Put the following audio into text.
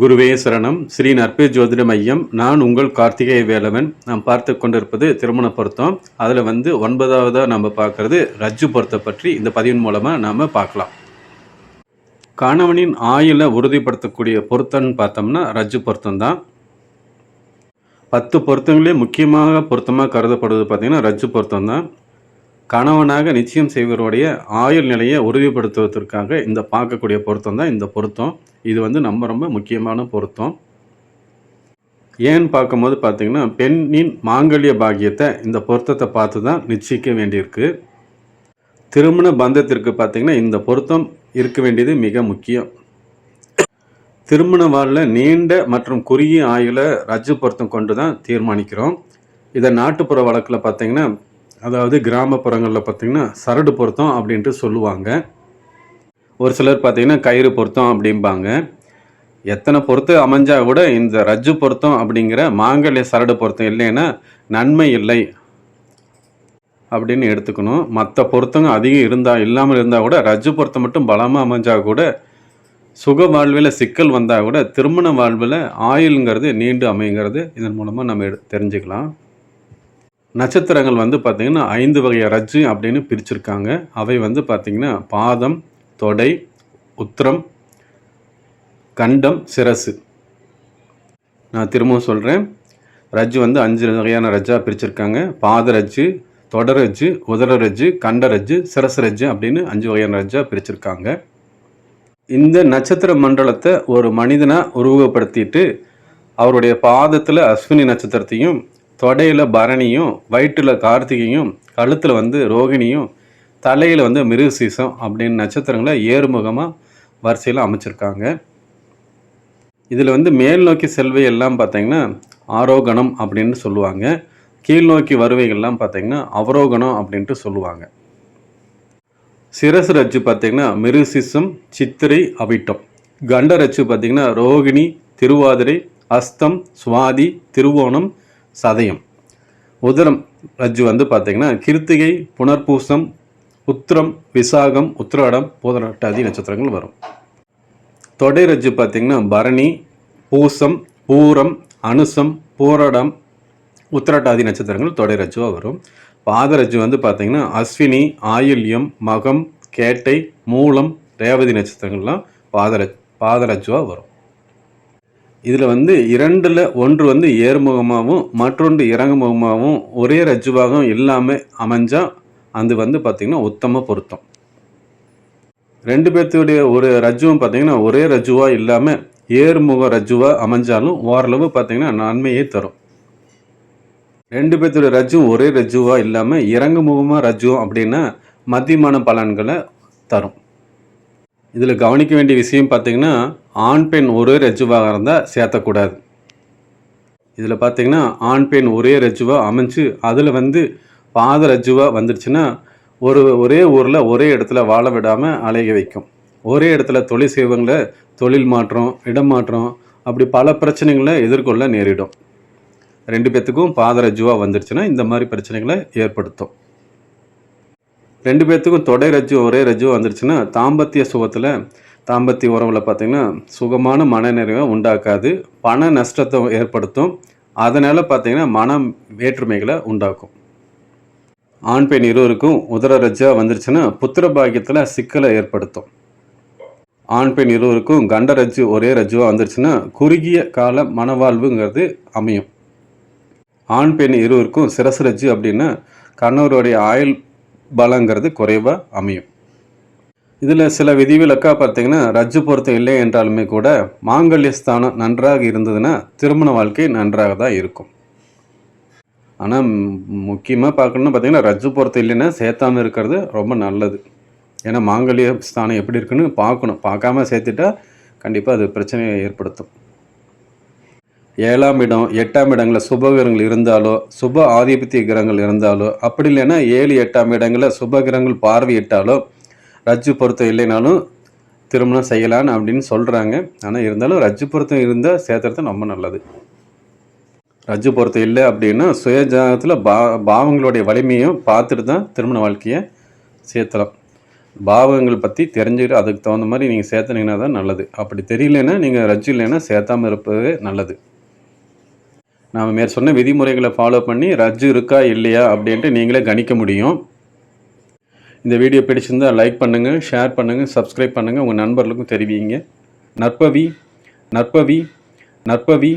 குருவே சரணம். ஸ்ரீ நற்பே ஜோதிட மையம் நான் உங்கள் கார்த்திகேய வேலவன். நாம் பார்த்து கொண்டிருப்பது திருமண பொருத்தம். அதில் வந்து ஒன்பதாவதாக நம்ம பார்க்குறது ரஜ்ஜு பொருத்தை பற்றி இந்த பதிவின் மூலமாக நாம் பார்க்கலாம். கணவனின் ஆயுளை உறுதிப்படுத்தக்கூடிய பொருத்தம்னு பார்த்தோம்னா ரஜ்ஜு பொருத்தம் தான் பத்து பொருத்தங்களே முக்கியமாக பொருத்தமாக கருதப்படுவது பார்த்திங்கன்னா ரஜ்ஜு பொருத்தம் தான் கணவனாக நிச்சயம் செய்வருடைய ஆயுள் நிலையை உறுதிப்படுத்துவதற்காக இந்த பார்க்கக்கூடிய பொருத்தம் தான் இந்த பொருத்தம். இது வந்து நம்ம ரொம்ப முக்கியமான பொருத்தம். ஏன்னு பார்க்கும்போது பார்த்திங்கன்னா பெண்ணின் மாங்கல்ய பாக்கியத்தை இந்த பொருத்தத்தை பார்த்து தான் நிச்சயிக்க வேண்டியிருக்கு. திருமண பந்தத்திற்கு பார்த்திங்கன்னா இந்த பொருத்தம் இருக்க வேண்டியது மிக முக்கியம். திருமண வாழ்வில் நீண்ட மற்றும் குறுகிய ஆயுளை ரஜ்ஜு பொருத்தம் கொண்டு தான் தீர்மானிக்கிறோம். இதை நாட்டுப்புற வழக்கில் பார்த்திங்கன்னா அதாவது கிராமப்புறங்களில் பார்த்தீங்கன்னா சரடு பொருத்தம் அப்படின்ட்டு சொல்லுவாங்க. ஒரு சிலர் பார்த்திங்கன்னா கயிறு பொருத்தம் அப்படிம்பாங்க. எத்தனை பொருத்தம் அமைஞ்சா கூட இந்த ரஜ்ஜு பொருத்தம் அப்படிங்கிற மாங்கல்ய சரடு பொருத்தம் இல்லைன்னா நன்மை இல்லை. அப்படின்னு எடுத்துக்கணும். மற்ற பொருத்தங்க அதிகம் இருந்தால் இல்லாமல் இருந்தால் கூட ரஜ்ஜு பொருத்தம் மட்டும் பலமாக அமைஞ்சால் கூட சுக வாழ்வில் சிக்கல் வந்தால் கூட திருமண வாழ்வில் ஆயுளுங்கிறது நீண்டு அமைங்கிறது இதன் மூலமாக நம்ம எடு தெரிஞ்சுக்கலாம். நட்சத்திரங்கள் வந்து பார்த்திங்கன்னா ஐந்து வகை ரஜ்ஜு அப்படின்னு பிரிச்சிருக்காங்க. அவை வந்து பார்த்திங்கன்னா பாதம் தொடை உத்திரம் கண்டம் சிரசு. நான் திரும்பவும் சொல்கிறேன் ரஜ்ஜு வந்து அஞ்சு வகையான ரஜ்ஜாக பிரிச்சிருக்காங்க. பாத ரஜ்ஜு தொடர் ரஜ்ஜு உதர ரஜ்ஜு கண்ட ரஜ்ஜு சிரசு ரஜ்ஜு அப்படின்னு அஞ்சு வகையான ரஜ்ஜாக பிரிச்சிருக்காங்க. இந்த நட்சத்திர மண்டலத்தை ஒரு மனிதனாக உருவகப்படுத்திட்டு அவருடைய பாதத்தில் அஸ்வினி நட்சத்திரத்தையும் தொடையில் பரணியும் வயிற்றில் கார்த்திகையும் கழுத்தில் வந்து ரோகிணியும் தலையில் வந்து மிருகசீசம் அப்படின்னு நட்சத்திரங்களை ஏறுமுகமாக வரிசையில் அமைச்சிருக்காங்க. இதில் வந்து மேல் நோக்கி செல்வை எல்லாம் ஆரோகணம் அப்படின்னு சொல்லுவாங்க. கீழ் நோக்கி வருவைகள்லாம் பார்த்திங்கன்னா அவரோகணம் அப்படின்ட்டு சொல்லுவாங்க. சிரசு ரச்சு பார்த்தீங்கன்னா மிருசிசம் சித்திரை அவிட்டம். கண்ட ரச்சு பார்த்திங்கன்னா ரோகிணி திருவாதிரை அஸ்தம் சுவாதி திருவோணம் சதயம். உதரம் ரஜ்ஜு வந்து பார்த்தீங்கன்னா கிருத்திகை புனர்பூசம் உத்திரம் விசாகம் உத்திராடம் பூதரட்டாதி நட்சத்திரங்கள் வரும். தொடை ரஜ்ஜு பார்த்திங்கன்னா பரணி பூசம் பூரம் அனுசம் பூரடம் உத்திரட்டாதி நட்சத்திரங்கள் தொடை ரஜ்ஜுவாக வரும். பாதரஜ்ஜு வந்து பார்த்திங்கன்னா அஸ்வினி ஆயுள்யம் மகம் கேட்டை மூலம் ரேவதி நட்சத்திரங்கள்லாம் பாதரஜ் பாதரஜ்ஜுவாக வரும். இதில் வந்து இரண்டில் ஒன்று வந்து ஏறுமுகமாகவும் மற்றொன்று இறங்குமுகமாகவும் ஒரே ரஜ்ஜுவாகவும் இல்லாமல் அமைஞ்சால் அது வந்து பார்த்திங்கன்னா உத்தம பொருத்தம். ரெண்டு பேர்த்துடைய ஒரு ரஜ்ஜுவும் பார்த்தீங்கன்னா ஒரே ரஜ்ஜுவாக இல்லாமல் ஏறுமுக ரஜ்ஜுவாக அமைஞ்சாலும் ஓரளவு பார்த்தீங்கன்னா நன்மையே தரும். ரெண்டு பேர்த்துடைய ரஜ்ஜும் ஒரே ரஜ்ஜுவாக இல்லாமல் இறங்குமுகமாக முகமாக அப்படின்னா மத்தியமான பலன்களை தரும். இதில் கவனிக்க வேண்டிய விஷயம் பார்த்தீங்கன்னா ஆண் பெண் ஒரே ரஜுவாக இருந்தால் சேர்த்தக்கூடாது. இதில் பார்த்தீங்கன்னா ஆண் பெண் ஒரே ரஜுவாக அமைஞ்சு அதில் வந்து பாத ரஜுவாக வந்துடுச்சுன்னா ஒரு ஒரே ஊரில் ஒரே இடத்துல வாழ விடாமல் அலைய வைக்கும். ஒரே இடத்துல தொழில் செய்வங்களை தொழில் மாற்றம் இடம் மாற்றம் அப்படி பல பிரச்சனைகளை எதிர்கொள்ள நேரிடும். ரெண்டு பேர்த்துக்கும் பாதரஜுவாக வந்துருச்சுன்னா இந்த மாதிரி பிரச்சனைகளை ஏற்படுத்தும். ரெண்டு பேர்த்துக்கும் தொடை ரஜ்ஜு ஒரே ரஜ்ஜு வந்துருச்சுன்னா தாம்பத்திய சுகத்தில் தாம்பத்திய உறவில் பார்த்திங்கன்னா சுகமான மனநிறைவை உண்டாக்காது பண நஷ்டத்தை ஏற்படுத்தும். அதனால் பார்த்திங்கன்னா மன வேற்றுமைகளை உண்டாக்கும். ஆண் பெண் இருவருக்கும் உதர ரஜ்ஜா வந்துருச்சுன்னா புத்திர பாக்கியத்தில் சிக்கலை ஏற்படுத்தும். ஆண் பெண் இருவருக்கும் கண்ட ரஜ்ஜு ஒரே ரஜ்ஜுவாக வந்துருச்சுன்னா குறுகிய கால மனவாழ்வுங்கிறது அமையும். ஆண் பெண் இருவருக்கும் சிரசு ரஜ்ஜு அப்படின்னா கணவருடைய ஆயுள் பலங்கிறது குறைவாக அமையும். இதில் சில விதிவிலக்காக பார்த்தீங்கன்னா ரஜ்ஜு பொருத்தம் இல்லை என்றாலுமே கூட மாங்கல்ய ஸ்தானம் நன்றாக இருந்ததுன்னா திருமண வாழ்க்கை நன்றாக தான் இருக்கும். ஆனால் முக்கியமாக பார்க்கணும்னு பார்த்தீங்கன்னா ரஜ்ஜு பொருத்தம் இல்லைன்னா சேர்த்தாமல் இருக்கிறது ரொம்ப நல்லது. ஏன்னா மாங்கல்ய ஸ்தானம் எப்படி இருக்குன்னு பார்க்கணும். பார்க்காம சேர்த்துட்டா கண்டிப்பாக அது பிரச்சனையை ஏற்படுத்தும். ஏழாம் இடம் எட்டாம் இடங்களில் சுபகிரகங்கள் இருந்தாலோ சுப ஆதிபத்திய கிரகங்கள் இருந்தாலோ அப்படி இல்லைன்னா ஏழு எட்டாம் இடங்களில் சுபகிரகங்கள் பார்வையிட்டாலோ ரஜ்ஜு பொருத்தம் இல்லைனாலும் திருமணம் செய்யலான்னு அப்படின்னு சொல்கிறாங்க ஆனால் இருந்தாலும் ரஜ்ஜு பொருத்தம் இருந்தால் சேர்த்துறது ரொம்ப நல்லது. ரஜ்ஜு பொருத்தம் இல்லை அப்படின்னா சுயஜாதத்தில் பா பாவங்களுடைய வலிமையும் பார்த்துட்டு தான் திருமண வாழ்க்கையை சேர்த்தலாம். பாவங்கள் பற்றி தெரிஞ்சுக்கிட்டு அதுக்கு தகுந்த மாதிரி நீங்கள் சேர்த்துனீங்கன்னா தான் நல்லது. அப்படி தெரியலன்னா நீங்கள் ரஜ்ஜு இல்லைன்னா சேர்த்தாமல் இருப்பது நல்லது. நாம் மேற் சொன்ன விதிமுறைகளை ஃபாலோ பண்ணி ரஜ்ஜு இருக்கா இல்லையா அப்படின்ட்டு நீங்களே கணிக்க முடியும். இந்த வீடியோ பிடிச்சிருந்தால் லைக் பண்ணுங்கள் ஷேர் பண்ணுங்கள் சப்ஸ்கிரைப் பண்ணுங்கள் உங்கள் நண்பர்களுக்கும் தெரிவிங்க. நற்பவி நற்பவி நற்பவி